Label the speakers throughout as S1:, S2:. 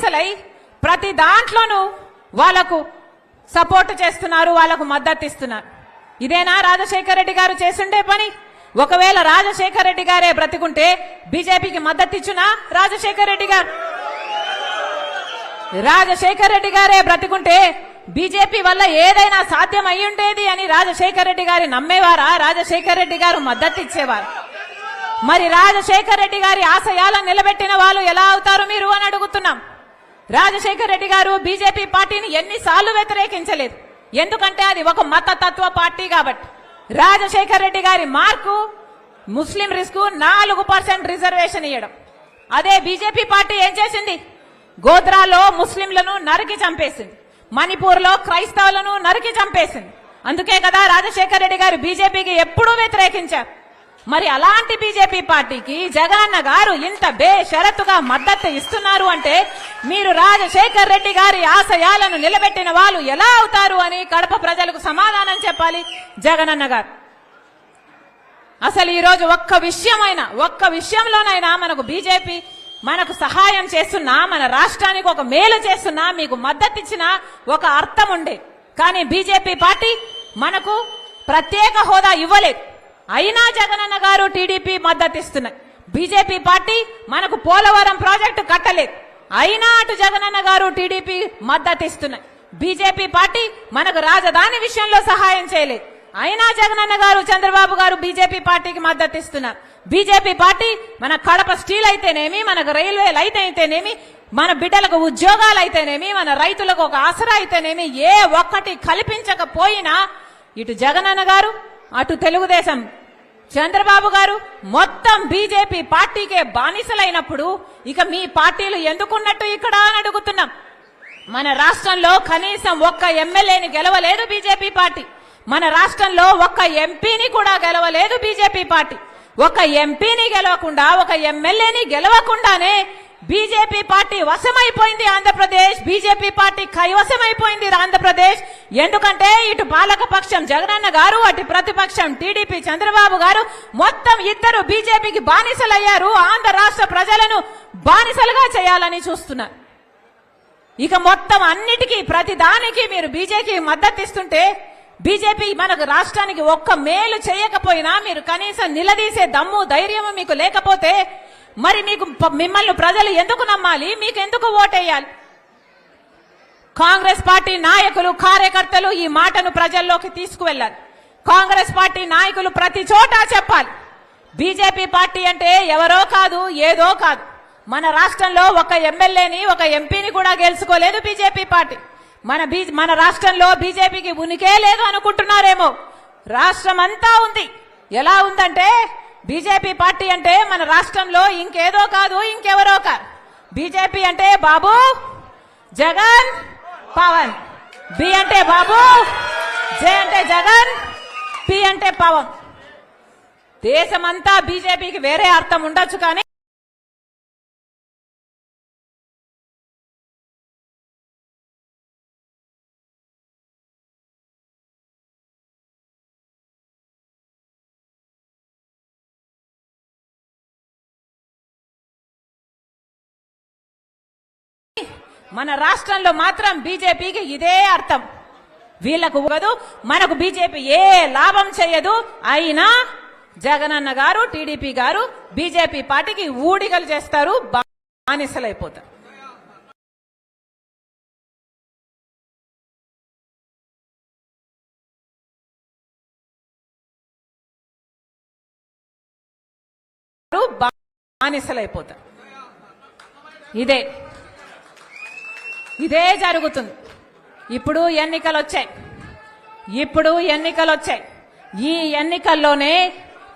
S1: బానిసలై ప్రతి దాంట్లోనూ వాళ్ళకు సపోర్ట్ చేస్తున్నారు వాళ్ళకు మద్దతు ఇస్తున్నారు. ఇదేనా రాజశేఖర రెడ్డి గారు చేస్తుండే పని? ఒకవేళ రాజశేఖర రెడ్డి గారే బ్రతికుంటే బీజేపీకి మద్దతు ఇచ్చునా రాజశేఖర రెడ్డి గారు? రాజశేఖర రెడ్డి గారే బ్రతికుంటే బీజేపీ వల్ల ఏదైనా సాధ్యం అయ్యుండేది అని రాజశేఖర రెడ్డి గారి నమ్మేవారా? రాజశేఖర రెడ్డి గారు మద్దతు ఇచ్చేవారు. మరి రాజశేఖర రెడ్డి గారి ఆశయాలను నిలబెట్టిన వాళ్ళు ఎలా అవుతారు మీరు అని అడుగుతున్నాం. రాజశేఖర్ రెడ్డి గారు బీజేపీ పార్టీని ఎన్నిసార్లు వ్యతిరేకించలేదు. ఎందుకంటే అది ఒక మతతత్వ పార్టీ కాబట్టి. రాజశేఖర్ రెడ్డి గారి మార్కు ముస్లిం రిస్క్ నాలుగు పర్సెంట్ రిజర్వేషన్ ఇవ్వడం అదే బీజేపీ పార్టీ ఏం చేసింది? గోద్రాలో ముస్లింలను నరికి చంపేసింది. మణిపూర్లో క్రైస్తవులను నరికి చంపేసింది. అందుకే కదా రాజశేఖర్ రెడ్డి గారు బీజేపీకి ఎప్పుడూ వ్యతిరేకించారు. మరి అలాంటి బీజేపీ పార్టీకి జగనన్న గారు ఇంత బేషరతుగా మద్దతు ఇస్తున్నారు అంటే మీరు రాజశేఖర్ రెడ్డి గారి ఆశయాలను నిలబెట్టిన వాళ్ళు ఎలా అవుతారు అని కడప ప్రజలకు సమాధానం చెప్పాలి జగనన్న గారు. అసలు ఈరోజు ఒక్క విషయమైనా ఒక్క విషయంలోనైనా మనకు బీజేపీ మనకు సహాయం చేస్తున్నా మన రాష్ట్రానికి ఒక మేలు చేస్తున్నా మీకు మద్దతు ఇచ్చిన ఒక అర్థం ఉండే. కానీ బీజేపీ పార్టీ మనకు ప్రత్యేక హోదా ఇవ్వలేదు. అయినా జగనన్న గారు టీడీపీ మద్దతు ఇస్తున్నాయి బీజేపీ పార్టీ మనకు పోలవరం ప్రాజెక్టు కట్టలేదు. అయినా అటు జగనన్న గారు టీడీపీ మద్దతు ఇస్తున్నాయి బీజేపీ పార్టీ మనకు రాజధాని విషయంలో సహాయం చేయలేదు. అయినా జగనన్న గారు చంద్రబాబు గారు బీజేపీ పార్టీకి మద్దతు ఇస్తున్నారు బీజేపీ పార్టీ మన కడప స్టీల్ అయితేనేమి మనకు రైల్వేలు అయితేనేమి మన బిడ్డలకు ఉద్యోగాలు అయితేనేమి మన రైతులకు ఒక ఆసరా అయితేనేమి ఏ ఒక్కటి కల్పించకపోయినా ఇటు జగనన్న గారు అటు తెలుగుదేశం చంద్రబాబు గారు మొత్తం బీజేపీ పార్టీకే బానిసలైనప్పుడు ఇక మీ పార్టీలు ఎందుకున్నట్టు ఇక్కడ అని అడుగుతున్నాం. మన రాష్ట్రంలో కనీసం ఒక్క ఎమ్మెల్యేని గెలవలేదు బీజేపీ పార్టీ. మన రాష్ట్రంలో ఒక్క ఎంపీని కూడా గెలవలేదు బీజేపీ పార్టీ. ఒక ఎంపీని గెలవకుండా ఒక ఎమ్మెల్యేని గెలవకుండానే బీజేపీ పార్టీ వశమైపోయింది ఆంధ్రప్రదేశ్. బీజేపీ పార్టీ కైవశమైపోయింది ఆంధ్రప్రదేశ్. ఎందుకంటే ఇటు బాలకపక్షం జగనన్న గారు అటు ప్రతిపక్షం టీడీపీ చంద్రబాబు గారు మొత్తం ఇద్దరు బీజేపీకి బానిసలయ్యారు. ఆంధ్ర రాష్ట్ర ప్రజలను బానిసలుగా చేయాలని చూస్తున్నారు. ఇక మొత్తం అన్నిటికీ ప్రతి దానికి మీరు బీజేపీ మద్దతు ఇస్తుంటే బీజేపీ మనకు రాష్ట్రానికి ఒక్క మేలు చేయకపోయినా మీరు కనీసం నిలదీసే దమ్ము ధైర్యం మీకు లేకపోతే మరి మీకు మిమ్మల్ని ప్రజలు ఎందుకు నమ్మాలి? మీకు ఎందుకు ఓటేయాలి? కాంగ్రెస్ పార్టీ నాయకులు కార్యకర్తలు ఈ మాటను ప్రజల్లోకి తీసుకువెళ్ళాలి. కాంగ్రెస్ పార్టీ నాయకులు ప్రతి చోట చెప్పాలి. బీజేపీ పార్టీ అంటే ఎవరో కాదు ఏదో కాదు. మన రాష్ట్రంలో ఒక ఎమ్మెల్యేని ఒక ఎంపీని కూడా గెలుచుకోలేదు బీజేపీ పార్టీ. మన బీ మన రాష్ట్రంలో బీజేపీకి ఉనికే లేదు అనుకుంటున్నారేమో. రాష్ట్రం అంతా ఉంది. ఎలా ఉందంటే బీజేపీ పార్టీ అంటే మన రాష్ట్రంలో ఇంకేదో కాదు ఇంకెవరో కాదు. బీజేపీ అంటే బాబు జగన్ పవన్. బి అంటే బాబు జే అంటే జగన్ పి అంటే పవన్. దేశమంతా బీజేపీకి వేరే అర్థం ఉండొచ్చు కానీ మన రాష్ట్రంలో మాత్రం బీజేపీకి ఇదే అర్థం. వీళ్ళకు కాదు మనకు బీజేపీ ఏ లాభం చేయదు అయినా జగనన్న గారు టీడీపీ గారు బీజేపీ పార్టీకి ఊడిగలు చేస్తారు బానిసలైపోతారు. బానిసలైపోతారు. ఇదే. ఇదే జరుగుతుంది. ఇప్పుడు ఎన్నికలు వచ్చాయి ఇప్పుడు ఎన్నికలు వచ్చాయి ఈ ఎన్నికల్లోనే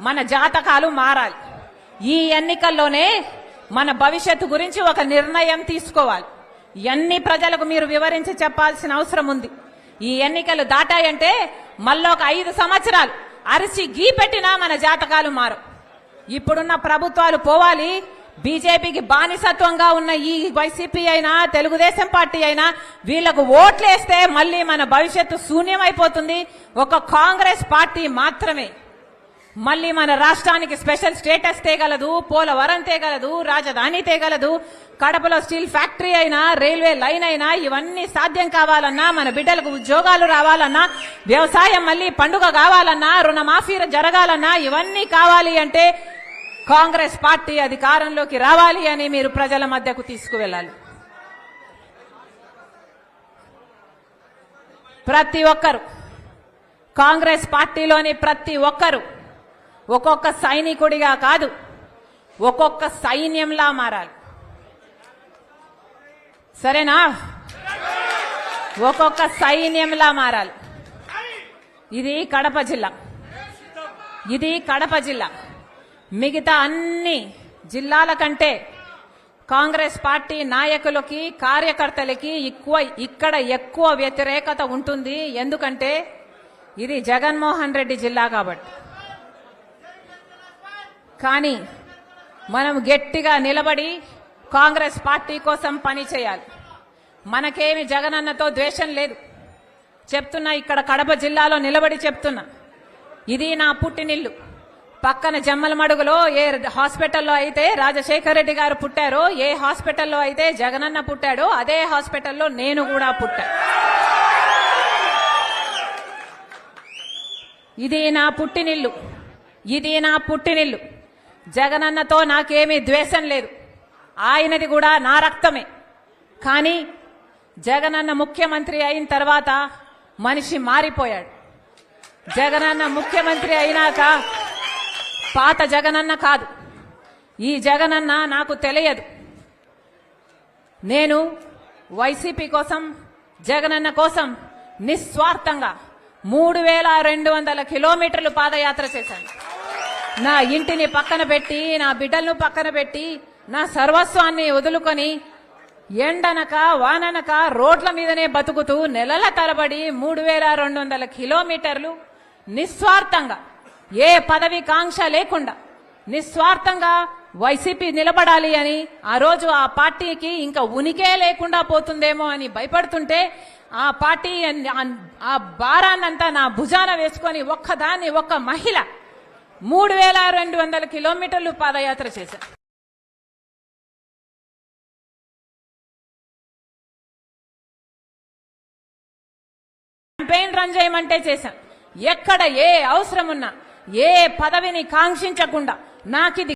S1: మన జాతకాలు మారాలి. ఈ ఎన్నికల్లోనే మన భవిష్యత్తు గురించి ఒక నిర్ణయం తీసుకోవాలి. ఎన్ని ప్రజలకు మీరు వివరించి చెప్పాల్సిన అవసరం ఉంది. ఈ ఎన్నికలు దాటాయంటే మళ్ళీ ఒక ఐదు సంవత్సరాలు అరిసి గీ పెట్టినా మన జాతకాలు మారు ఇప్పుడున్న ప్రభుత్వాలు పోవాలి బీజేపీకి బానిసత్వంగా ఉన్న ఈ వైసీపీ అయినా తెలుగుదేశం పార్టీ అయినా వీళ్ళకు ఓట్లేస్తే మళ్ళీ మన భవిష్యత్తు శూన్యమైపోతుంది. ఒక కాంగ్రెస్ పార్టీ మాత్రమే. మళ్ళీ మన రాష్ట్రానికి స్పెషల్ స్టేటస్ తేగలదు పోలవరం తేగలదు రాజధాని తేగలదు. కడపలో స్టీల్ ఫ్యాక్టరీ అయినా రైల్వే లైన్ అయినా ఇవన్నీ సాధ్యం కావాలన్నా మన బిడ్డలకు ఉద్యోగాలు రావాలన్నా వ్యవసాయం మళ్ళీ పండుగ కావాలన్నా రుణమాఫీ జరగాలన్నా ఇవన్నీ కావాలి అంటే కాంగ్రెస్ పార్టీ అధికారంలోకి రావాలి అని మీరు ప్రజల మధ్యకు తీసుకువెళ్ళాలి. ప్రతి ఒక్కరు కాంగ్రెస్ పార్టీలోని ప్రతి ఒక్కరు ఒక్కొక్క సైనికుడిగా కాదు ఒక్కొక్క సైన్యంలా మారాలి. సరేనా? ఒక్కొక్క సైన్యంలా మారాలి. ఇది కడప జిల్లా. ఇది కడప జిల్లా. మిగతా అన్ని జిల్లాల కంటే కాంగ్రెస్ పార్టీ నాయకులకి కార్యకర్తలకి ఎక్కువ ఇక్కడ ఎక్కువ వ్యతిరేకత ఉంటుంది. ఎందుకంటే ఇది జగన్మోహన్ రెడ్డి జిల్లా కాబట్టి. కానీ మనం గట్టిగా నిలబడి కాంగ్రెస్ పార్టీ కోసం పని చేయాలి. మనకేమి జగనన్నతో ద్వేషం లేదు. చెప్తున్నా ఇక్కడ కడప జిల్లాలో నిలబడి చెప్తున్నా. ఇది నా పుట్టినిల్లు. పక్కన జమ్మలమడుగులో ఏ హాస్పిటల్లో అయితే రాజశేఖర రెడ్డి గారు పుట్టారో ఏ హాస్పిటల్లో అయితే జగనన్న పుట్టాడో అదే హాస్పిటల్లో నేను కూడా పుట్టా. ఇది నా పుట్టినిల్లు. ఇది నా పుట్టినిల్లు. జగనన్నతో నాకేమీ ద్వేషం లేదు. ఆయనది కూడా నా రక్తమే. కానీ జగనన్న ముఖ్యమంత్రి అయిన తర్వాత మనిషి మారిపోయాడు. జగనన్న ముఖ్యమంత్రి అయినాక పాత జగనన్న కాదు. ఈ జగనన్న నాకు తెలియదు. నేను వైసీపీ కోసం జగనన్న కోసం నిస్వార్థంగా మూడు వేల రెండు వందల కిలోమీటర్లు పాదయాత్ర చేశాను. నా ఇంటిని పక్కన పెట్టి నా బిడ్డలను పక్కన పెట్టి నా సర్వస్వాన్ని వదులుకొని ఎండనక వాననక రోడ్ల మీదనే బతుకుతూ నెలల తరబడి మూడు వేల రెండు వందల కిలోమీటర్లు నిస్వార్థంగా ఏ పదవి కాంక్ష లేకుండా నిస్వార్థంగా వైసీపీ నిలబడాలి అని ఆ రోజు ఆ పార్టీకి ఇంకా ఉనికే లేకుండా పోతుందేమో అని భయపడుతుంటే ఆ పార్టీ ఆ భారాన్నంతా నా భుజాన వేసుకొని ఒక్కదాన్ని ఒక్క మహిళ మూడు వేల రెండు వందల కిలోమీటర్లు పాదయాత్ర చేశారు క్యాంపెయిన్ రన్ చేయమంటే చేశాం. ఎక్కడ ఏ అవసరం ఉన్నా ఏ పదవిని కాంక్షించకుండా నాకిది